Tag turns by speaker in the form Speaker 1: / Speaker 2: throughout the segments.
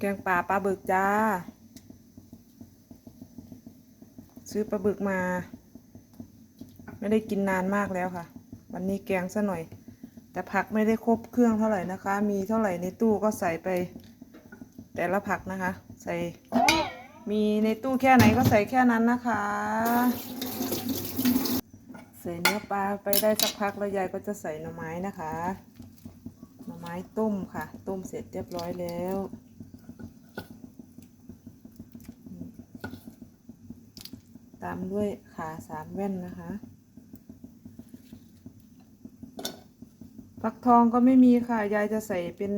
Speaker 1: แกงป่าปลาบึกจ้า ซื้อปลาบึกมา ไม่ได้กินนานมากแล้วค่ะ วันนี้แกงซะหน่อย แต่ผักไม่ได้ครบเครื่องเท่าไหร่นะคะ มีเท่าไหร่ในตู้ก็ใส่ไป แต่ละผักนะคะ ใส่ มีในตู้แค่ไหนก็ใส่แค่นั้นนะคะ ใส่เนื้อปลาไปได้สักพักแล้วยายก็จะใส่หน่อไม้นะคะ หน่อไม้ต้มค่ะ ต้มเสร็จเรียบร้อยแล้วามด้วยขาสามแว่นนะคะฟักทองก็ไม่มีค่ะ ยายจะใส่เป็น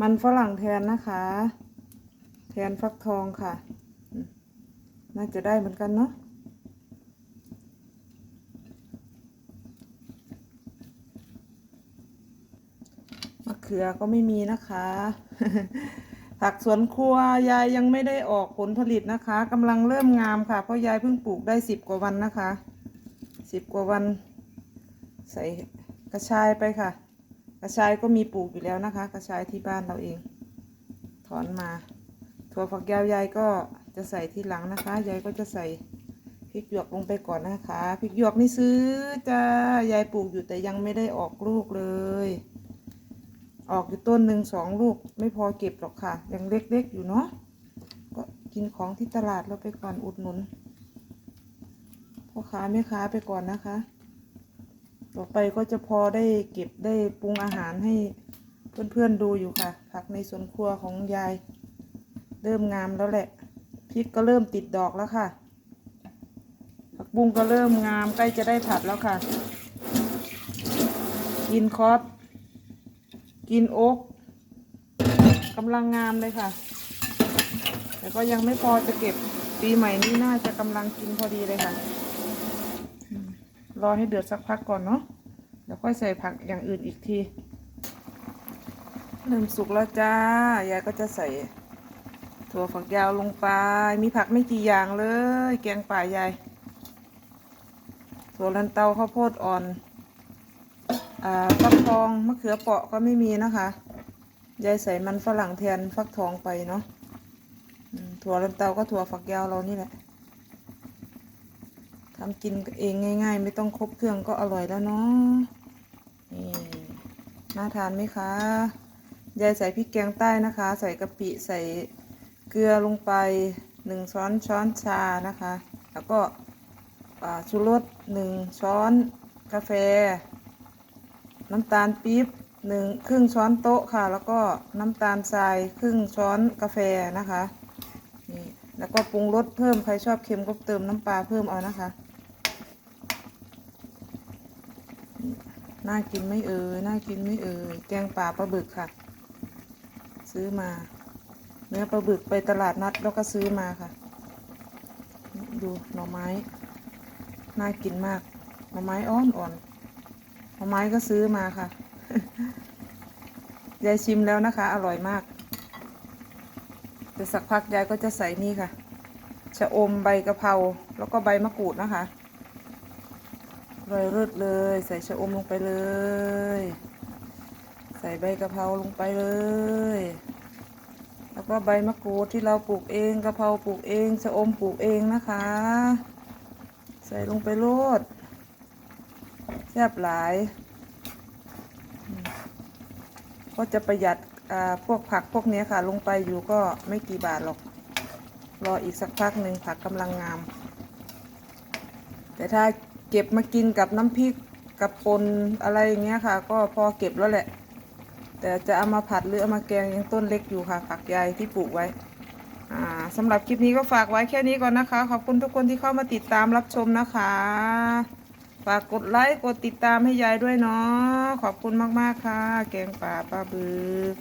Speaker 1: มันฝรั่งแทนนะคะ แทนฟักทองค่ะ น่าจะได้เหมือนกันเนาะมะเขือก็ไม่มีนะคะ ผักสวนครัวยายยังไม่ได้ออกผลผลิตนะคะกำลังเริ่มงามค่ะเพราะยายเพิ่งปลูกได้สิบกว่าวันนะคะสิบกว่าวัน ใส่กระชายไปค่ะ กระชายก็มีปลูกอยู่แล้วนะคะ กระชายที่บ้านเราเอง ถอนมา ถั่วฝักยาวยายก็จะใส่ทีหลังนะคะยายก็จะใส่พริกหยวกลงไปก่อนนะคะพริกหยวกนี่ซื้อจะยายปลูกอยู่แต่ยังไม่ได้ออกลูกเลย ออกอยู่ต้นหนึ่งสองลูกไม่พอเก็บหรอกค่ะ ยังเล็กๆอยู่เนาะก็กินของที่ตลาดเราไปก่อนอุดหนุนพ่อค้าแม่ค้าไปก่อนนะคะ ต่อไปก็จะพอได้เก็บได้ปรุงอาหารให้เพื่อนๆดูอยู่ค่ะ ผักในสวนครัวของยาย เริ่มงามแล้วแหละพริกก็เริ่มติดดอกแล้วค่ะ ผักบุ้งก็เริ่มงามใกล้จะได้ผัดแล้วค่ะ กินคอส กินโอ๊กกำลังงามเลยค่ะ แต่ก็ยังไม่พอจะเก็บปีใหม่นี้น่าจะกำลังกินพอดีเลยค่ะ รอให้เดือดสักพักก่อนเนาะเดี๋ยวค่อยใส่ผักอย่างอื่นอีกทีเริ่มสุกแล้วจ้ายายก็จะใส่ถั่วฝักยาวลงไป มีผักไม่กี่อย่างเลย แกงป่ายายถั่วลันเตาข้าวโพดอ่อน ฟักทองมะเขือเปราะก็ไม่มีนะคะยายใส่มันฝรั่งแทนฟักทองไปเนาะถั่วลันเตาก็ถั่วฝักยาวเรานี่แหละทำกินเองง่าย ๆ ไม่ต้องครบเครื่องก็อร่อยแล้วเนาะนี่น่าทานไหมคะยายใส่พริกแกงใต้นะคะ ใส่กะปิใส่เกลือลงไปหนึ่งช้อนช้อนชานะคะ แล้วก็ชูรสหนึ่งช้อนกาแฟ น้ำตาลปี๊บหนึ่งครึ่งช้อนโต๊ะค่ะ แล้วก็น้ำตาลทรายครึ่งช้อนกาแฟนะคะนี่แล้วก็ปรุงรสเพิ่มใครชอบเค็มก็เติมน้ำปลาเพิ่มเอานะคะน่ากินไม่เอ่ยน่ากินไม่เอ่ยแกงป่าปลาบึกค่ะ ซื้อมา เนื้อปลาบึกไปตลาดนัดแล้วก็ซื้อมาค่ะ ดูหน่อไม้ น่ากินมาก หน่อไม้อ่อนอ่อน ๆหน่อไม้ก็ซื้อมาค่ะ ยายชิมแล้วนะคะ อร่อยมากเดี๋ยวสักพักยายก็จะใส่นี่ค่ะ ชะอมใบกะเพราแล้วก็ใบมะกรูดนะคะโรยรืดเลย ใส่ชะอมลงไปเลย ใส่ใบกะเพราลงไปเลย แล้วก็ใบมะกรูดที่เราปลูกเองกะเพราปลูกเองชะอมปลูกเองนะคะ ใส่ลงไปโลด แซ่บหลาย ก็จะประหยัดพวกผักพวกนี้ค่ะ ลงไปอยู่ก็ไม่กี่บาทหรอก รออีกสักพักหนึ่งผักกำลังงาม แต่ถ้าเก็บมากินกับน้ำพริกกับปนอะไรอย่างเงี้ยค่ะ ก็พอเก็บแล้วแหละ แต่จะเอามาผัดหรือเอามาแกงยังต้นเล็กอยู่ค่ะผักใหญ่ที่ปลูกไว้สำหรับคลิปนี้ก็ฝากไว้แค่นี้ก่อนนะคะ ขอบคุณทุกคนที่เข้ามาติดตามรับชมนะคะ ฝากกดไลค์กดติดตามให้ยายด้วยเนาะขอบคุณมาก ๆ ค่ะ แกงป่าปลาบึก